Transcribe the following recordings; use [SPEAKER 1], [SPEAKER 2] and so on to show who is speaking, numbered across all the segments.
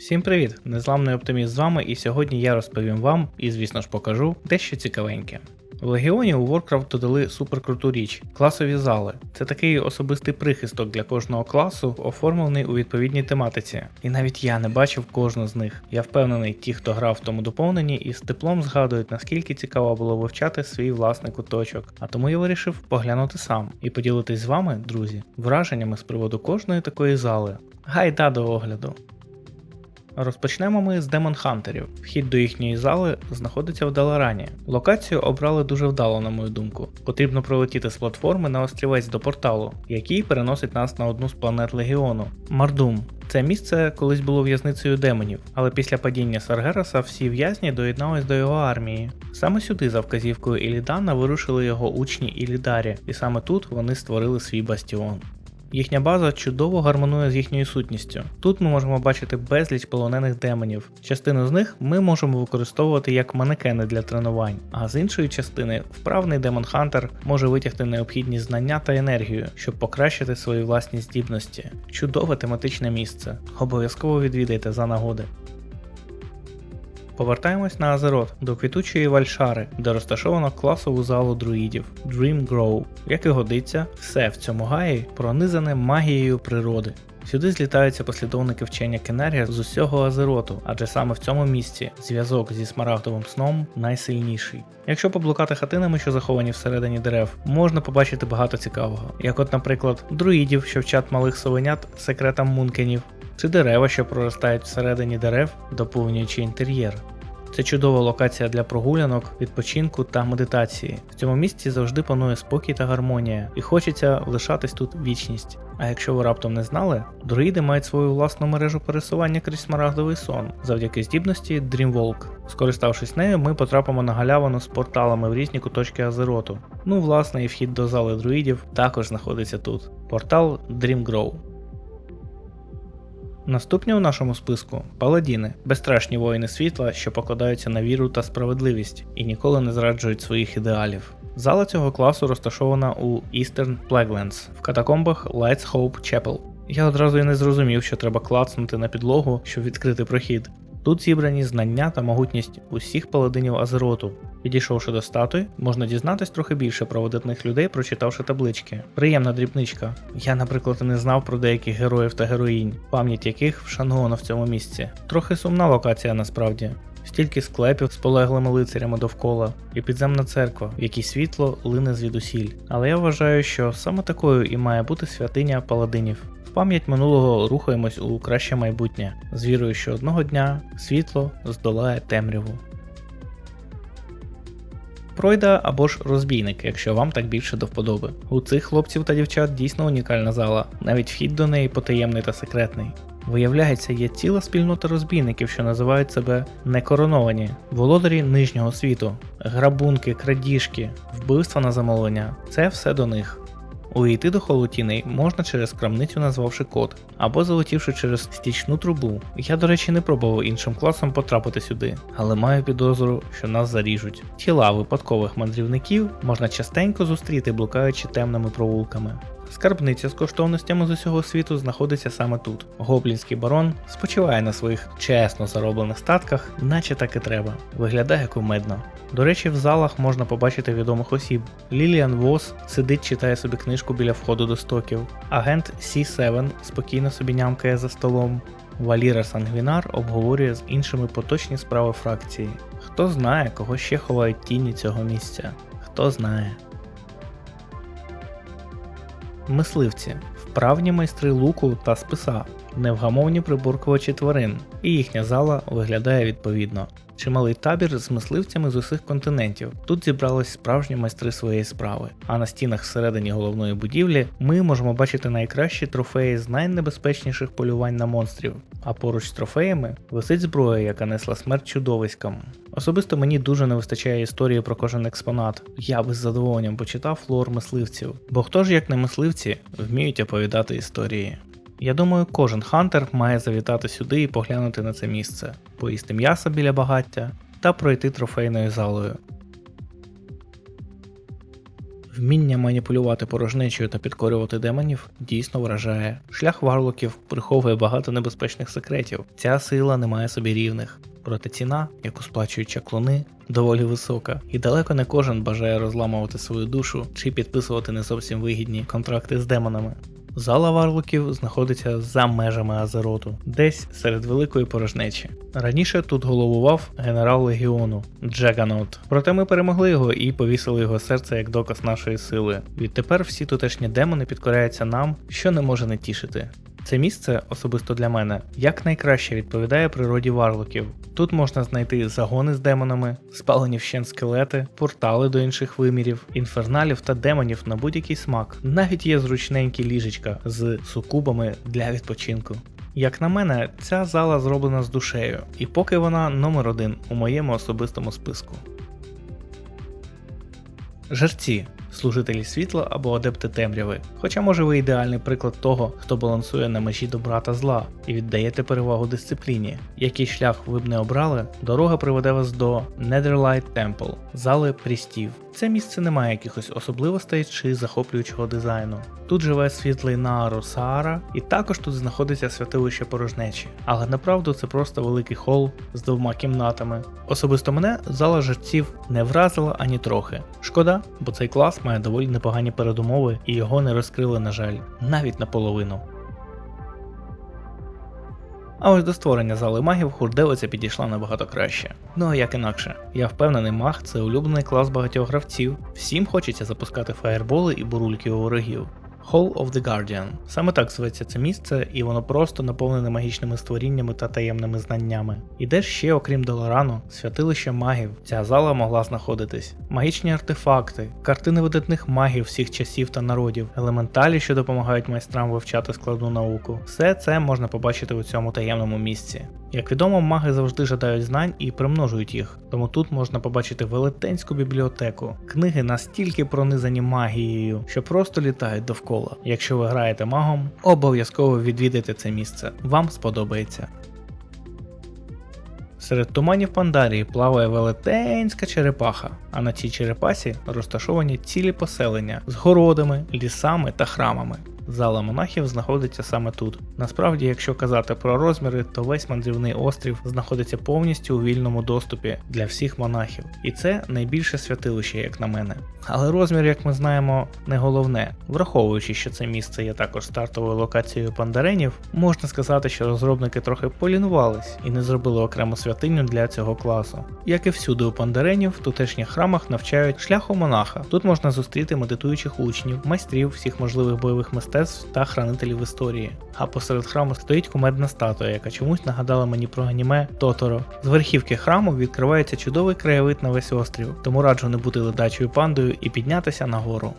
[SPEAKER 1] Всім привіт! Незламний оптиміст з вами, і сьогодні я розповім вам і, звісно ж, покажу дещо цікавеньке. В Легіоні у Warcraft додали суперкруту річ класові зали. Це такий особистий прихисток для кожного класу, оформлений у відповідній тематиці. І навіть я не бачив кожну з них. Я впевнений, ті, хто грав в тому доповненні, із теплом згадують, наскільки цікаво було вивчати свій власний куточок. А тому я вирішив поглянути сам і поділитись з вами, друзі, враженнями з приводу кожної такої зали. Гайда до огляду. Розпочнемо ми з Демон Хантерів. Вхід до їхньої зали знаходиться в Даларані. Локацію обрали дуже вдало, на мою думку. Потрібно пролетіти з платформи на острівець до порталу, який переносить нас на одну з планет Легіону Мардум. Це місце колись було в'язницею демонів, але після падіння Саргераса всі в'язні доєднались до його армії. Саме сюди, за вказівкою Ілідана, вирушили його учні Ілідарі, і саме тут вони створили свій бастіон. Їхня база чудово гармонує з їхньою сутністю. Тут ми можемо бачити безліч полонених демонів. Частину з них ми можемо використовувати як манекени для тренувань, а з іншої частини вправний демон Хантер може витягти необхідні знання та енергію, щоб покращити свої власні здібності. Чудове тематичне місце. Обов'язково відвідайте за нагоди. Повертаємось на Азерот до квітучої Вальшари, де розташовано класову залу друїдів Dream Grove. Як і годиться, все в цьому гаї пронизане магією природи. Сюди злітаються послідовники вчення Кенерія з усього Азероту, адже саме в цьому місці зв'язок зі смарагдовим сном найсильніший. Якщо поблукати хатинами, що заховані всередині дерев, можна побачити багато цікавого, як от, наприклад, друїдів, що вчать малих совенят секретам мункенів, чи дерева, що проростають всередині дерев, доповнюючи інтер'єр. Це чудова локація для прогулянок, відпочинку та медитації. В цьому місці завжди панує спокій та гармонія, і хочеться лишатись тут вічність. А якщо ви раптом не знали, друїди мають свою власну мережу пересування крізь смарагдовий сон завдяки здібності Dreamwalk. Скориставшись нею, ми потрапимо на галявину з порталами в різні куточки Азероту. Ну, власне, і вхід до зали друїдів також знаходиться тут. Портал Dreamgrow. Наступні у нашому списку паладіни, безстрашні воїни світла, що покладаються на віру та справедливість і ніколи не зраджують своїх ідеалів. Зала цього класу розташована у Eastern Plaguelands в катакомбах Lights Hope Chapel. Я одразу і не зрозумів, що треба клацнути на підлогу, щоб відкрити прохід. Тут зібрані знання та могутність усіх паладинів Азероту. Підійшовши до статуї, можна дізнатись трохи більше про видатних людей, прочитавши таблички. Приємна дрібничка. Я, наприклад, не знав про деяких героїв та героїнь, пам'ять яких вшанована в цьому місці. Трохи сумна локація насправді. Стільки склепів з полеглими лицарями довкола, і підземна церква, в якій світло лине звідусіль. Але я вважаю, що саме такою і має бути святиня паладинів. Пам'ять минулого рухаємось у краще майбутнє, з вірою, що одного дня світло здолає темряву. Пройда або ж розбійник, якщо вам так більше до вподоби. У цих хлопців та дівчат дійсно унікальна зала, навіть вхід до неї потаємний та секретний. Виявляється, є ціла спільнота розбійників, що називають себе некороновані, володарі нижнього світу, грабунки, крадіжки, вбивства на замовлення це все до них. Увійти до холотіней можна через крамницю, назвавши код, або залетівши через стічну трубу. Я, до речі, не пробував іншим класом потрапити сюди, але маю підозру, що нас заріжуть. Тіла випадкових мандрівників можна частенько зустріти, блукаючи темними провулками. Скарбниця з коштовностями з усього світу знаходиться саме тут. Гоблінський барон спочиває на своїх чесно зароблених статках, наче так і треба. Виглядає кумедно. До речі, в залах можна побачити відомих осіб. Ліліан Вос сидить, читає собі книжку біля входу до стоків. Агент C7 спокійно собі нямкає за столом. Валіра Сангвінар обговорює з іншими поточні справи фракції. Хто знає, кого ще ховають тіні цього місця? Хто знає. Мисливці вправні майстри луку та списа, невгамовні приборкувачі тварин, і їхня зала виглядає відповідно. Чималий табір з мисливцями з усіх континентів. Тут зібрались справжні майстри своєї справи. А на стінах всередині головної будівлі ми можемо бачити найкращі трофеї з найнебезпечніших полювань на монстрів. А поруч з трофеями висить зброя, яка несла смерть чудовиськам. Особисто мені дуже не вистачає історії про кожен експонат. Я би з задоволенням почитав флор мисливців. Бо хто ж як не мисливці вміють оповідати історії. Я думаю, кожен хантер має завітати сюди і поглянути на це місце, поїсти м'ясо біля багаття та пройти трофейною залою. Вміння маніпулювати порожнечою та підкорювати демонів дійсно вражає. Шлях варлоків приховує багато небезпечних секретів. Ця сила не має собі рівних. Проте ціна, яку сплачують чаклуни, доволі висока, і далеко не кожен бажає розламувати свою душу чи підписувати не зовсім вигідні контракти з демонами. Зала варлоків знаходиться за межами Азероту, десь серед великої порожнечі. Раніше тут головував генерал легіону Джаганот. Проте ми перемогли його і повісили його серце як доказ нашої сили. Відтепер всі тутешні демони підкоряються нам, що не може не тішити. Це місце, особисто для мене, якнайкраще відповідає природі варлоків. Тут можна знайти загони з демонами, спалені вщент скелети, портали до інших вимірів, інферналів та демонів на будь-який смак. Навіть є зручненькі ліжечка з сукубами для відпочинку. Як на мене, ця зала зроблена з душею, і поки вона номер один у моєму особистому списку. Жерці служителі світла або адепти темряви. Хоча може ви ідеальний приклад того, хто балансує на межі добра та зла і віддаєте перевагу дисципліні. Який шлях ви б не обрали, дорога приведе вас до Netherlight Temple, зали прістів. Це місце не має якихось особливостей чи захоплюючого дизайну. Тут живе світлий Наару Саара, і також тут знаходиться святилище порожнечі. Але направду це просто великий хол з двома кімнатами. Особисто мене зала жерців не вразила ані трохи. Шкода, бо цей клас має доволі непогані передумови і його не розкрили, на жаль, навіть наполовину. А ось до створення зали магів хурделиця підійшла набагато краще. Ну а як інакше, я впевнений, маг це улюблений клас багатьох гравців. Всім хочеться запускати фаєрболи і бурульки у ворогів. Hall of the Guardian. Саме так зветься це місце, і воно просто наповнене магічними створіннями та таємними знаннями. І де ж ще, окрім Долорану, святилище магів, ця зала могла знаходитись. Магічні артефакти, картини видатних магів всіх часів та народів, елементалі, що допомагають майстрам вивчати складну науку. Все це можна побачити у цьому таємному місці. Як відомо, маги завжди жадають знань і примножують їх, тому тут можна побачити велетенську бібліотеку. Книги настільки пронизані магією, що просто літають довкола. Якщо ви граєте магом, обов'язково відвідайте це місце. Вам сподобається. Серед туманів Пандарії плаває велетенська черепаха, а на цій черепасі розташовані цілі поселення з городами, лісами та храмами. Зала монахів знаходиться саме тут. Насправді, якщо казати про розміри, то весь мандрівний острів знаходиться повністю у вільному доступі для всіх монахів. І це найбільше святилище, як на мене. Але розмір, як ми знаємо, не головне. Враховуючи, що це місце є також стартовою локацією пандаренів, можна сказати, що розробники трохи полінувались і не зробили окрему святиню для цього класу. Як і всюди у пандаренів, в тутешніх храмах навчають шляху монаха. Тут можна зустріти медитуючих учнів, майстрів всіх можливих бойових мистецтв та хранителів історії. А посеред храму стоїть кумедна статуя, яка чомусь нагадала мені про аніме Тоторо. З верхівки храму відкривається чудовий краєвид на весь острів, тому раджу не бути ледачою пандою і піднятися нагору.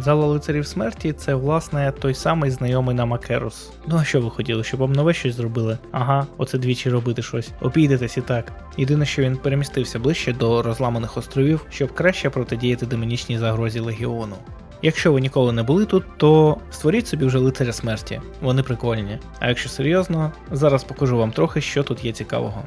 [SPEAKER 1] Зала лицарів смерті це власне той самий знайомий нам Акерус. Ну а що ви хотіли, щоб вам нове щось зробили? Ага, оце двічі робити щось. Обійдетесь і так. Єдине, що він перемістився ближче до розламаних островів, щоб краще протидіяти демонічній загрозі легіону. Якщо ви ніколи не були тут, то створіть собі вже лицаря смерті, вони прикольні. А якщо серйозно, зараз покажу вам трохи, що тут є цікавого.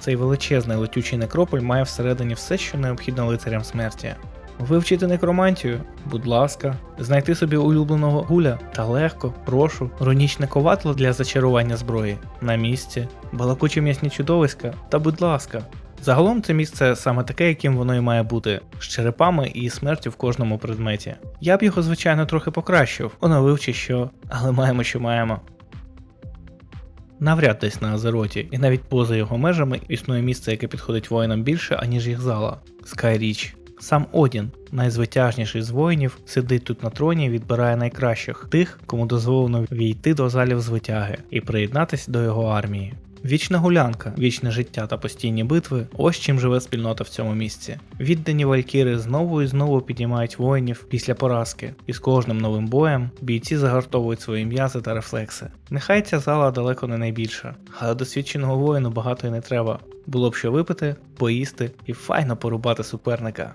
[SPEAKER 1] Цей величезний летючий некрополь має всередині все, що необхідно лицарям смерті. Вивчити некромантію, будь ласка, знайти собі улюбленого гуля? Та легко, прошу, рунічне коватло для зачарування зброї? На місці, балакучі м'ясні чудовиська? Та будь ласка. Загалом це місце саме таке, яким воно і має бути, з черепами і смертю в кожному предметі. Я б його, звичайно, трохи покращив, оновив чи що, але маємо, що маємо. Навряд десь на Азероті, і навіть поза його межами існує місце, яке підходить воїнам більше, аніж їх зала Скайріч. Сам Одін, найзвитяжніший з воїнів, сидить тут на троні і відбирає найкращих, тих, кому дозволено війти до залів звитяги і приєднатися до його армії. Вічна гулянка, вічне життя та постійні битви ось чим живе спільнота в цьому місці. Віддані валькіри знову і знову піднімають воїнів після поразки, і з кожним новим боєм бійці загартовують свої м'язи та рефлекси. Нехай ця зала далеко не найбільша, але досвідченого воїну багато й не треба. Було б що випити, поїсти і файно порубати суперника.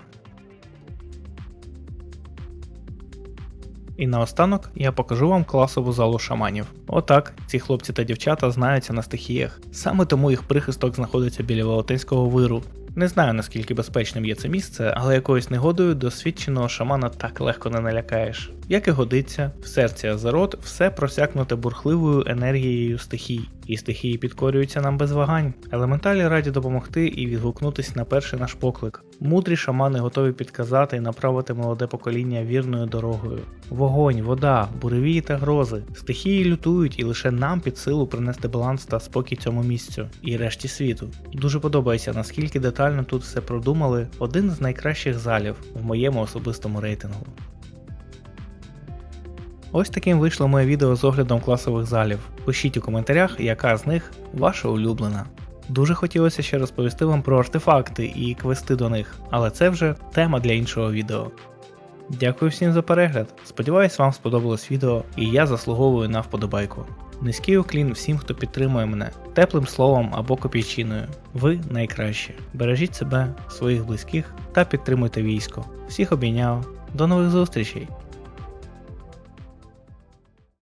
[SPEAKER 1] І наостанок я покажу вам класову залу шаманів. Отак, ці хлопці та дівчата знаються на стихіях. Саме тому їх прихисток знаходиться біля Велетенського виру. Не знаю наскільки безпечним є це місце, але якоюсь негодою досвідченого шамана так легко не налякаєш. Як і годиться, в серці Азерот все просякнуте бурхливою енергією стихій, і стихії підкорюються нам без вагань. Елементалі раді допомогти і відгукнутись на перший наш поклик. Мудрі шамани готові підказати і направити молоде покоління вірною дорогою. Вогонь, вода, буревії та грози. Стихії лютують, і лише нам під силу принести баланс та спокій цьому місцю і решті світу. Дуже подобається, наскільки детально тут все продумали. Один з найкращих залів в моєму особистому рейтингу. Ось таким вийшло моє відео з оглядом класових залів. Пишіть у коментарях, яка з них ваша улюблена. Дуже хотілося ще розповісти вам про артефакти і квести до них, але це вже тема для іншого відео. Дякую всім за перегляд. Сподіваюсь, вам сподобалось відео і я заслуговую на вподобайку. Низький уклін всім, хто підтримує мене, теплим словом або копійчиною. Ви найкращі. Бережіть себе, своїх близьких та підтримуйте військо. Всіх обійняв. До нових зустрічей!